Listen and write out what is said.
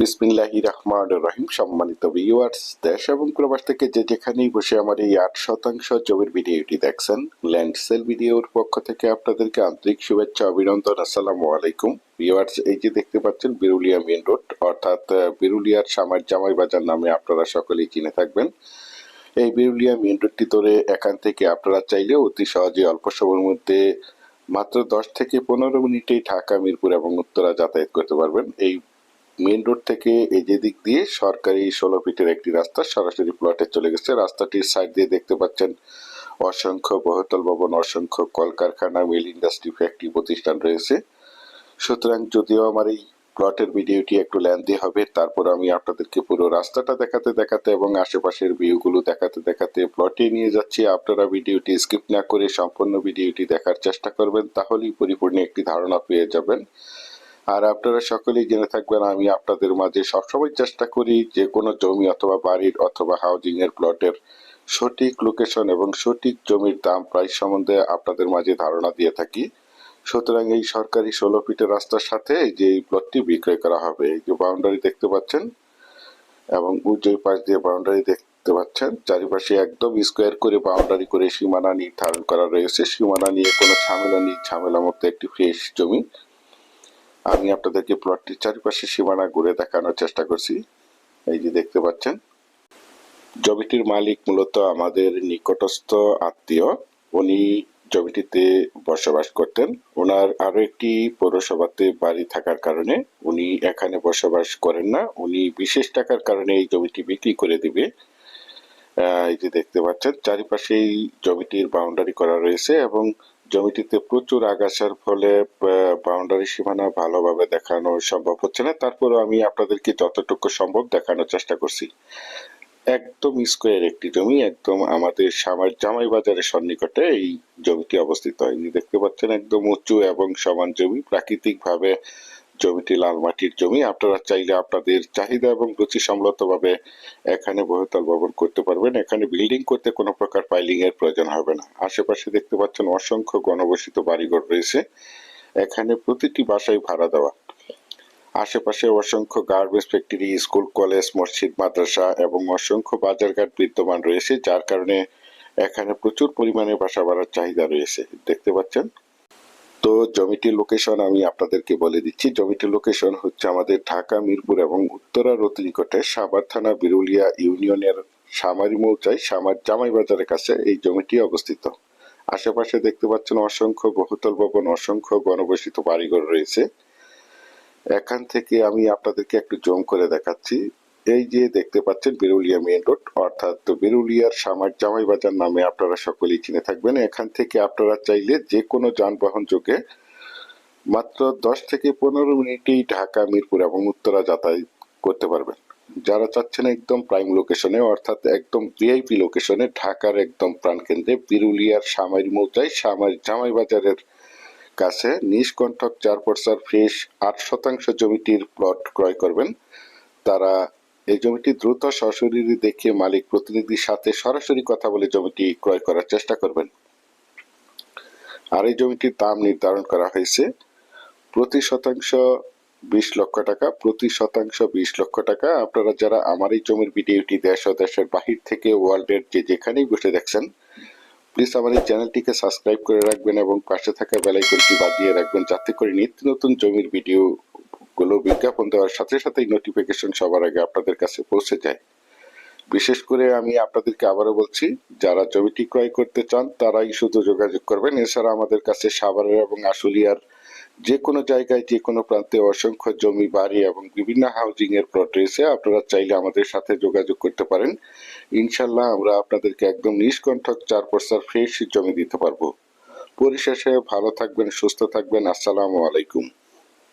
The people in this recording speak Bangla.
বিসমিল্লাহি রহমান রহিম। সম্মানিত ভিউয়ার্স দেশ এবং প্রবাস থেকে যে যেখানেই বসে আমার এই আট শতাংশ জমির ভিডিওটি দেখছেন ল্যান্ড সেল ভিডিওর পক্ষ থেকে আপনাদেরকে আন্তরিক শুভেচ্ছা, অভিনন্দন, আসসালামু আলাইকুম। ভিউয়ার্স এই যে দেখতে পাচ্ছেন, বিরুলিয়া মেন রোড, অর্থাৎ বিরুলিয়ার সামার জামাই বাজার নামে আপনারা সকলেই চিনে থাকবেন। এই বিরুলিয়া মেন রোডটি ধরে এখান থেকে আপনারা চাইলে অতি সহজে অল্প সময়ের মধ্যে মাত্র দশ থেকে পনেরো মিনিটেই ঢাকা, মিরপুর এবং উত্তরা যাতায়াত করতে পারবেন। এই মেন রোড থেকে এই যে দিক দিয়ে সরকারি ষোলো ফিটের একটি রাস্তা সরাসরি প্লটে চলে গেছে। রাস্তাটির সাইড দিয়ে দেখতে পাচ্ছেন অসংখ্য বহুতল ভবন, অসংখ্য কলকারখানা মিল ইন্ডাস্ট্রি ফ্যাক্টরি প্রতিষ্ঠান রয়েছে। সুতরাং যদিও আমার এই প্লটের ভিডিওটি একটু লেন্দি হবে, তারপর আমি আপনাদেরকে পুরো রাস্তাটা দেখাতে দেখাতে এবং আশেপাশের ভিউগুলো দেখাতে দেখাতে প্লটে নিয়ে যাচ্ছি। আপনারা ভিডিওটি স্কিপ না করে সম্পূর্ণ ভিডিওটি দেখার চেষ্টা করবেন, তাহলেই পরিপূর্ণ একটি ধারণা পেয়ে যাবেন। আর আপনারা সকলেই জেনে থাকবেন, আমি আপনাদের মাঝে সবসময় চেষ্টা করি যে কোনো জমি অথবা বাড়ির অথবা হাউজিং এর প্লটের সঠিক লোকেশন এবং সঠিক জমির দাম প্রাইস সম্বন্ধে আপনাদের মাঝে ধারণা দিয়ে থাকি। সুতরাং এই সরকারি ষোলো ফিটের রাস্তার সাথে যে এই প্লটটি বিক্রয় করা হবে, এই যে বাউন্ডারি দেখতে পাচ্ছেন এবং উজ্জয় পাশ দিয়ে বাউন্ডারি দেখতে পাচ্ছেন, চারিপাশে একদম স্কোয়ার করে বাউন্ডারি করে সীমানা নির্ধারণ করা রয়েছে। সীমানা নিয়ে কোনো ঝামেলা নেই ঝামেলা মতো একটি ফ্রেশ জমি আমি আপনাদেরকে প্লটটির চারিপাশে সীমানা ঘুরে দেখানোর চেষ্টা করছি। এই যে দেখতে পাচ্ছেন, জমিটির মালিক মূলত আমাদের নিকটস্থ আত্মীয়। উনি জমিটিতে বসবাস করতেন। ওনার আরও একটি পৌরসভাতে বাড়ি থাকার কারণে উনি এখানে বসবাস করেন না। উনি বিশেষ টাকার কারণে এই জমিটি বিক্রি করে দিবে। এই যে দেখতে পাচ্ছেন, চারিপাশেই জমিটির বাউন্ডারি করা রয়েছে এবং জমিটিতে প্রচুর আগাছার ফলে বাউন্ডারি সীমানা ভালোভাবে দেখানো সম্ভব হচ্ছে না। তারপরে আমি আপনাদেরকে যতটুকু সম্ভব দেখানোর চেষ্টা করছি। একদম স্কোয়ার একটি জমি, একদম আমাদের সামার জামাই বাজারের সন্নিকটে এই জমিটি অবস্থিত হয়নি। দেখতে পাচ্ছেন একদম উঁচু এবং সমান জমি। প্রাকৃতিক ভাবে জমিটি লাল মাটির জমি। আপনারা চাইলে আপনাদের চাহিদা এবং রুচি সম্মতভাবে এখানে বহুতল ভবন করতে পারবেন। এখানে বিল্ডিং করতে কোনো প্রকার পাইলিং এর প্রয়োজন হবে না। আশেপাশে দেখতে পাচ্ছেন অসংখ্য গণবসিত বাড়িঘর রয়েছে। এখানে প্রতিটি বাসায় ভাড়া দেওয়া। আশেপাশে অসংখ্য গার্বেজ ফ্যাক্টরি স্কুল কলেজ মসজিদ, মাদ্রাসা এবং অসংখ্য বাজারঘাট বিদ্যমান রয়েছে, যার কারণে এখানে প্রচুর পরিমাণে বাসা বাড়ার চাহিদা রয়েছে। দেখতে পাচ্ছেন? তো জমিটির লোকেশন আমি আপনাদেরকে বলে দিচ্ছি। জমিটির লোকেশন হচ্ছে আমাদের ঢাকা, মিরপুর এবং উত্তরা রতি নিকটে সাভার থানা, বিরুলিয়া ইউনিয়নের সামারি মৌচাই, সামার জামাই বাজারের কাছে এই জমিটি অবস্থিত। আশেপাশে দেখতে পাচ্ছেন অসংখ্য বহুতল ভবন, অসংখ্য গণবসিত বাড়িঘর রয়েছে। এখান থেকে আমি আপনাদেরকে একটু জম করে দেখাচ্ছি। এই যে দেখতে পাচ্ছেন বিরুলিয়া মেন রোড, অর্থাৎ বিরুলিয়ার সামার জামাই বাজার নামে আপনারা সকলেই চিনে থাকবেন। এখান থেকে আপনারা চাইলে যে কোনো যানবাহন যোগে মাত্র দশ থেকে পনেরো মিনিটেই ঢাকা, মিরপুর এবং উত্তরা যাতায়াত করতে পারবেন। যারা চাচ্ছেন একদম প্রাইম লোকেশনে অর্থাৎ একদম ভিআইপি লোকেশনে ঢাকার একদম প্রাণকেন্দ্রে বিরুলিয়ার সামাইর মৌজায় সামার জামাই বাজারের কাছে নিষ্কণ্ঠক চার পর্সার ফ্রেশ আট শতাংশ জমিটির প্লট ক্রয় করবেন। তারা এই জমিটি দ্রুত সশরীরে দেখে মালিক প্রতিনিধির সাথে সরাসরি কথা বলে জমিটি ক্রয় করার চেষ্টা করবেন। আর এই জমিটির দাম নির্ধারণ করা হয়েছে প্রতি শতাংশ বিশ লক্ষ টাকা, প্রতি শতাংশ বিশ লক্ষ টাকা। আপনারা যারা আমার এই জমির ভিডিওটি দেশ ও দেশের বাহির থেকে, ওয়ার্ল্ডের যে যেখানেই বসে দেখছেন প্লিজ আমার এই চ্যানেলটিকে সাবস্ক্রাইব করে রাখবেন এবং পাশে থাকা বেলাইকনটি বাজিয়ে রাখবেন, যাতে করে নিত্য নতুন জমির ভিডিও গুলো বিজ্ঞাপন দেওয়ার সাথে সাথেই নোটিফিকেশন সবার আগে আপনাদের কাছে পৌঁছে যায়। বিশেষ করে আমি আপনাদেরকে আবারও বলছি, যারা জমিটি ক্রয় করতে চান, তারাই শুধু যোগাযোগ করবেন। এছাড়া আমাদের কাছে সাভারের এবং আশুলিয়ার যে কোনো জায়গায় যে কোনো প্রান্তে অসংখ্য জমি, বাড়ি এবং বিভিন্ন হাউজিং এর প্লট রয়েছে। আপনারা চাইলে আমাদের সাথে যোগাযোগ করতে পারেন। ইনশাল্লাহ আমরা আপনাদেরকে একদম নিষ্কণ্ঠক চার পর্সার ফ্রেশ জমি দিতে পারব। পরিশেষে ভালো থাকবেন, সুস্থ থাকবেন। আসসালামু আলাইকুম।